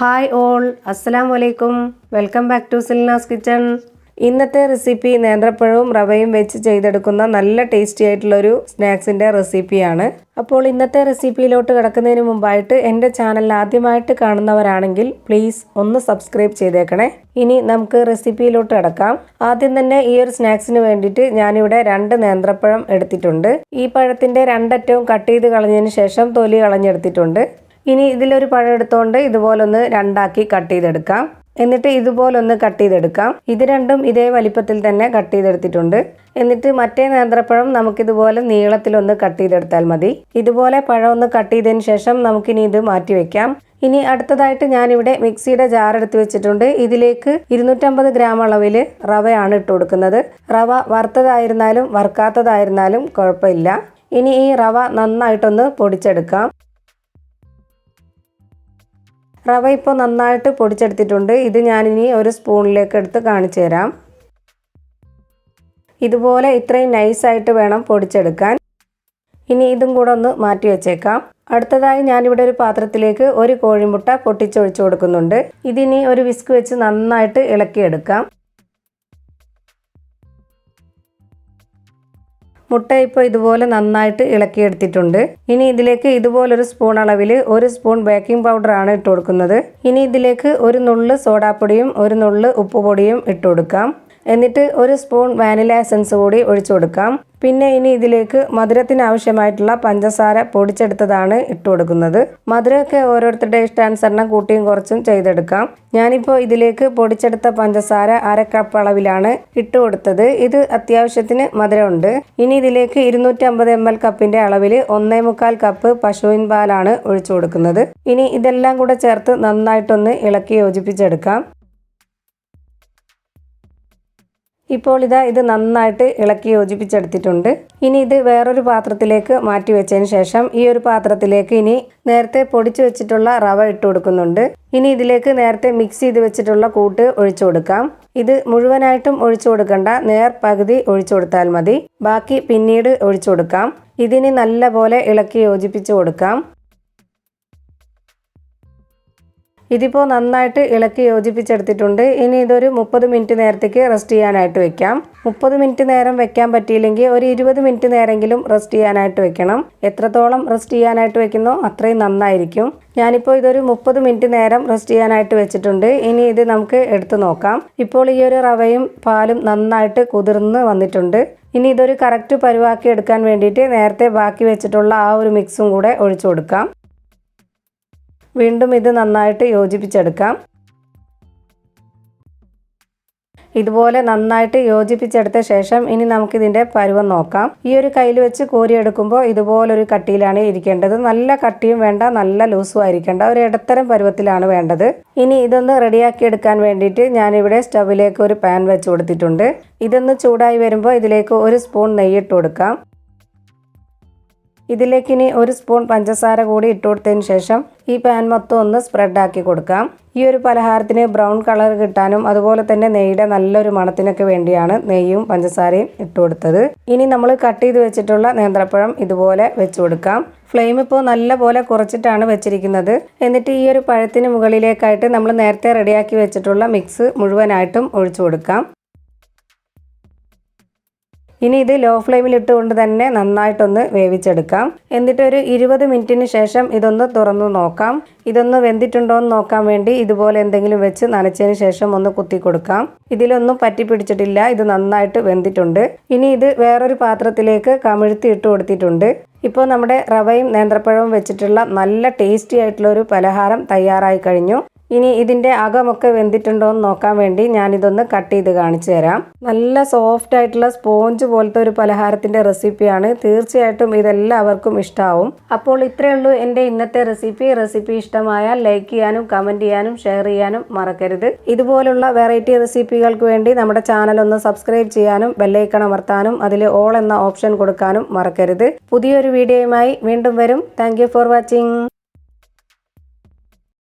Hi all അസ്സലാം വലൈക്കും welcome back to Silna's kitchen ഇന്നത്തെ റെസിപ്പി നേന്ത്രപ്പഴവും റവയും വെച്ച് ചെയ്തെടുക്കുന്ന നല്ല ടേസ്റ്റി ആയിട്ടുള്ളൊരു സ്നാക്സിന്റെ റെസിപ്പിയാണ് അപ്പോൾ ഇന്നത്തെ റെസിപ്പിയിലോട്ട് കിടക്കുന്നതിന് മുമ്പായിട്ട് എന്റെ ചാനൽ ആദ്യമായിട്ട് കാണുന്നവരാണെങ്കിൽ പ്ലീസ് ഒന്ന് സബ്സ്ക്രൈബ് ചെയ്തേക്കണേ. ഇനി നമുക്ക് റെസിപ്പിയിലോട്ട് കിടക്കാം. ആദ്യം തന്നെ ഈ ഒരു സ്നാക്സിന് വേണ്ടിയിട്ട് ഞാനിവിടെ രണ്ട് നേന്ത്രപ്പഴം എടുത്തിട്ടുണ്ട്. ഈ പഴത്തിന്റെ രണ്ടറ്റവും കട്ട് ചെയ്ത് കളഞ്ഞതിന് ശേഷം തൊലി കളഞ്ഞെടുത്തിട്ടുണ്ട്. ഇനി ഇതിലൊരു പഴം എടുത്തുകൊണ്ട് ഇതുപോലൊന്ന് രണ്ടാക്കി കട്ട് ചെയ്തെടുക്കാം. എന്നിട്ട് ഇതുപോലൊന്ന് കട്ട് ചെയ്തെടുക്കാം. ഇത് രണ്ടും ഇതേ വലിപ്പത്തിൽ തന്നെ കട്ട് ചെയ്തെടുത്തിട്ടുണ്ട്. എന്നിട്ട് മറ്റേ നേന്ത്രപ്പഴം നമുക്കിതുപോലെ നീളത്തിലൊന്ന് കട്ട് ചെയ്തെടുത്താൽ മതി. ഇതുപോലെ പഴം ഒന്ന് കട്ട് ചെയ്തതിന് ശേഷം നമുക്കിനി ഇത് മാറ്റി വെക്കാം. ഇനി അടുത്തതായിട്ട് ഞാനിവിടെ മിക്സിയുടെ ജാർ എടുത്ത് വെച്ചിട്ടുണ്ട്. ഇതിലേക്ക് ഇരുന്നൂറ്റമ്പത് ഗ്രാം അളവിൽ റവയാണ് ഇട്ട് കൊടുക്കുന്നത്. റവ വറുത്തതായിരുന്നാലും വറുക്കാത്തതായിരുന്നാലും കുഴപ്പമില്ല. ഇനി ഈ റവ നന്നായിട്ടൊന്ന് പൊടിച്ചെടുക്കാം. റവ ഇപ്പോൾ നന്നായിട്ട് പൊടിച്ചെടുത്തിട്ടുണ്ട്. ഇത് ഞാനിനി ഒരു സ്പൂണിലേക്ക് എടുത്ത് കാണിച്ചു തരാം. ഇതുപോലെ ഇത്രയും നൈസായിട്ട് വേണം പൊടിച്ചെടുക്കാൻ. ഇനി ഇതും കൂടെ ഒന്ന് മാറ്റി വെച്ചേക്കാം. അടുത്തതായി ഞാനിവിടെ ഒരു പാത്രത്തിലേക്ക് ഒരു കോഴിമുട്ട പൊട്ടിച്ചൊഴിച്ചു കൊടുക്കുന്നുണ്ട്. ഇതിനി ഒരു വിസ്ക് വെച്ച് നന്നായിട്ട് ഇളക്കിയെടുക്കാം. മുട്ട ഇപ്പോൾ ഇതുപോലെ നന്നായിട്ട് ഇളക്കിയെടുത്തിട്ടുണ്ട്. ഇനി ഇതിലേക്ക് ഇതുപോലെ ഒരു സ്പൂൺ അളവിൽ ഒരു സ്പൂൺ ബേക്കിംഗ് പൗഡർ ആണ് ഇട്ട് കൊടുക്കുന്നത്. ഇനി ഇതിലേക്ക് ഒരു നുള്ള് സോഡാപ്പൊടിയും ഒരു നുള്ള് ഉപ്പുപൊടിയും ഇട്ട് കൊടുക്കാം. എന്നിട്ട് ഒരു സ്പൂൺ വാനില എസൻസ് കൂടി ഒഴിച്ചു കൊടുക്കാം. പിന്നെ ഇനി ഇതിലേക്ക് മധുരത്തിന് ആവശ്യമായിട്ടുള്ള പഞ്ചസാര പൊടിച്ചെടുത്തതാണ് ഇട്ടു കൊടുക്കുന്നത്. മധുരമൊക്കെ ഓരോരുത്തരുടെ ഇഷ്ടാനുസരണം കൂട്ടിയും കുറച്ചും ചെയ്തെടുക്കാം. ഞാനിപ്പോൾ ഇതിലേക്ക് പൊടിച്ചെടുത്ത പഞ്ചസാര അര കപ്പ് അളവിലാണ് ഇട്ടു കൊടുത്തത്. ഇത് അത്യാവശ്യത്തിന് മധുരമുണ്ട്. ഇനി ഇതിലേക്ക് ഇരുന്നൂറ്റി അമ്പത് എം എൽ കപ്പിന്റെ അളവിൽ ഒന്നേ മുക്കാൽ കപ്പ് പശുവിൻ പാലാണ് ഒഴിച്ചു കൊടുക്കുന്നത്. ഇനി ഇതെല്ലാം കൂടെ ചേർത്ത് നന്നായിട്ടൊന്ന് ഇളക്കി യോജിപ്പിച്ചെടുക്കാം. ഇപ്പോൾ ഇതാ ഇത് നന്നായിട്ട് ഇളക്കി യോജിപ്പിച്ചെടുത്തിട്ടുണ്ട്. ഇനി ഇത് വേറൊരു പാത്രത്തിലേക്ക് മാറ്റി വെച്ചതിന് ശേഷം ഈ ഒരു പാത്രത്തിലേക്ക് ഇനി നേരത്തെ പൊടിച്ചു വെച്ചിട്ടുള്ള റവ ഇട്ട് കൊടുക്കുന്നുണ്ട്. ഇനി ഇതിലേക്ക് നേരത്തെ മിക്സ് ചെയ്ത് വെച്ചിട്ടുള്ള കൂട്ട് ഒഴിച്ചു കൊടുക്കാം. ഇത് മുഴുവനായിട്ടും ഒഴിച്ചു കൊടുക്കണ്ട. നേർ പകുതി ഒഴിച്ചു കൊടുത്താൽ മതി. ബാക്കി പിന്നീട് ഒഴിച്ചു കൊടുക്കാം. ഇതിന് നല്ല പോലെ ഇളക്കി യോജിപ്പിച്ച് കൊടുക്കാം. ഇതിപ്പോൾ നന്നായിട്ട് ഇളക്കി യോജിപ്പിച്ചെടുത്തിട്ടുണ്ട്. ഇനി ഇതൊരു മുപ്പത് മിനിറ്റ് നേരത്തേക്ക് റെസ്റ്റ് ചെയ്യാനായിട്ട് വെക്കാം. മുപ്പത് മിനിറ്റ് നേരം വെക്കാൻ പറ്റിയില്ലെങ്കിൽ ഒരു ഇരുപത് മിനിറ്റ് നേരെങ്കിലും റെസ്റ്റ് ചെയ്യാനായിട്ട് വെക്കണം. എത്രത്തോളം റെസ്റ്റ് ചെയ്യാനായിട്ട് വെക്കുന്നോ അത്രയും നന്നായിരിക്കും. ഞാനിപ്പോൾ ഇതൊരു മുപ്പത് മിനിറ്റ് നേരം റെസ്റ്റ് ചെയ്യാനായിട്ട് വെച്ചിട്ടുണ്ട്. ഇനി ഇത് നമുക്ക് എടുത്തു നോക്കാം. ഇപ്പോൾ ഈ ഒരു റവയും പാലും നന്നായിട്ട് കുതിർന്ന് വന്നിട്ടുണ്ട്. ഇനി ഇതൊരു കറക്റ്റ് പരുവാക്കി എടുക്കാൻ വേണ്ടിയിട്ട് നേരത്തെ ബാക്കി വെച്ചിട്ടുള്ള ആ ഒരു മിക്സും കൂടെ ഒഴിച്ചു കൊടുക്കാം. വീണ്ടും ഇത് നന്നായിട്ട് യോജിപ്പിച്ചെടുക്കാം. ഇതുപോലെ നന്നായിട്ട് യോജിപ്പിച്ചെടുത്ത ശേഷം ഇനി നമുക്കിതിന്റെ പരുവം നോക്കാം. ഈ ഒരു കയ്യിൽ വെച്ച് കോരിയെടുക്കുമ്പോൾ ഇതുപോലൊരു കട്ടിയിലാണ് ഇരിക്കേണ്ടത്. നല്ല കട്ടിയും വേണ്ട നല്ല ലൂസും ആയിരിക്കേണ്ട ഒരു ഇടത്തരം പരുവത്തിലാണ് വേണ്ടത്. ഇനി ഇതൊന്ന് റെഡിയാക്കി എടുക്കാൻ വേണ്ടിയിട്ട് ഞാനിവിടെ സ്റ്റവിലേക്ക് ഒരു പാൻ വെച്ച് കൊടുത്തിട്ടുണ്ട്. ഇതൊന്ന് ചൂടായി വരുമ്പോൾ ഇതിലേക്ക് ഒരു സ്പൂൺ നെയ്യിട്ട് കൊടുക്കാം. ഇതിലേക്ക് ഇനി ഒരു സ്പൂൺ പഞ്ചസാര കൂടി ഇട്ട് കൊടുത്തതിന് ശേഷം ഈ പാൻ മൊത്തം ഒന്ന് സ്പ്രെഡാക്കി കൊടുക്കാം. ഈ ഒരു പലഹാരത്തിന് ബ്രൗൺ കളർ കിട്ടാനും അതുപോലെ തന്നെ നെയ്യുടെ നല്ലൊരു മണത്തിനൊക്കെ വേണ്ടിയാണ് നെയ്യും പഞ്ചസാരയും ഇട്ട് കൊടുത്തത്. ഇനി നമ്മൾ കട്ട് ചെയ്ത് വെച്ചിട്ടുള്ള നേന്ത്രപ്പഴം ഇതുപോലെ വെച്ച് കൊടുക്കാം. ഫ്ലെയിം ഇപ്പോൾ നല്ല പോലെ കുറച്ചിട്ടാണ് വെച്ചിരിക്കുന്നത്. എന്നിട്ട് ഈ ഒരു പഴത്തിന് മുകളിലേക്കായിട്ട് നമ്മൾ നേരത്തെ റെഡിയാക്കി വെച്ചിട്ടുള്ള മിക്സ് മുഴുവനായിട്ടും ഒഴിച്ചു കൊടുക്കാം. ഇനി ഇത് ലോ ഫ്ലെയിമിൽ ഇട്ടുകൊണ്ട് തന്നെ നന്നായിട്ടൊന്ന് വേവിച്ചെടുക്കാം. എന്നിട്ട് ഒരു ഇരുപത് മിനിറ്റിന് ശേഷം ഇതൊന്ന് തുറന്നു നോക്കാം. ഇതൊന്ന് വെന്തിട്ടുണ്ടോ എന്ന് നോക്കാൻ വേണ്ടി ഇതുപോലെ എന്തെങ്കിലും വെച്ച് നനച്ചതിന് ശേഷം ഒന്ന് കുത്തി കൊടുക്കാം. ഇതിലൊന്നും പറ്റി പിടിച്ചിട്ടില്ല. ഇത് നന്നായിട്ട് വെന്തിട്ടുണ്ട്. ഇനി ഇത് വേറൊരു പാത്രത്തിലേക്ക് കമിഴ്ത്തി ഇട്ട് കൊടുത്തിട്ടുണ്ട്. ഇപ്പോൾ നമ്മുടെ റവയും നേന്ത്രപ്പഴവും വെച്ചിട്ടുള്ള നല്ല ടേസ്റ്റി ആയിട്ടുള്ള ഒരു പലഹാരം തയ്യാറായി കഴിഞ്ഞു. ഇനി ഇതിന്റെ അകമൊക്കെ വെന്തിട്ടുണ്ടോ എന്ന് നോക്കാൻ വേണ്ടി ഞാനിതൊന്ന് കട്ട് ചെയ്ത് കാണിച്ചു തരാം. നല്ല സോഫ്റ്റ് ആയിട്ടുള്ള സ്പോഞ്ച് പോലത്തെ ഒരു പലഹാരത്തിന്റെ റെസിപ്പിയാണ് തീർച്ചയായിട്ടും ഇതെല്ലാവർക്കും ഇഷ്ടമാവും അപ്പോൾ ഇത്രയേ ഉള്ളൂ എന്റെ ഇന്നത്തെ റെസിപ്പി റെസിപ്പി ഇഷ്ടമായാൽ ലൈക്ക് ചെയ്യാനും കമന്റ് ചെയ്യാനും ഷെയർ ചെയ്യാനും മറക്കരുത്. ഇതുപോലുള്ള വെറൈറ്റി റെസിപ്പികൾക്ക് വേണ്ടി നമ്മുടെ ചാനൽ ഒന്ന് സബ്സ്ക്രൈബ് ചെയ്യാനും ബെല്ലൈക്കൺ അമർത്താനും അതിൽ ഓൾ എന്ന ഓപ്ഷൻ കൊടുക്കാനും മറക്കരുത്. പുതിയൊരു വീഡിയോയുമായി വീണ്ടും വരും. Thank for watching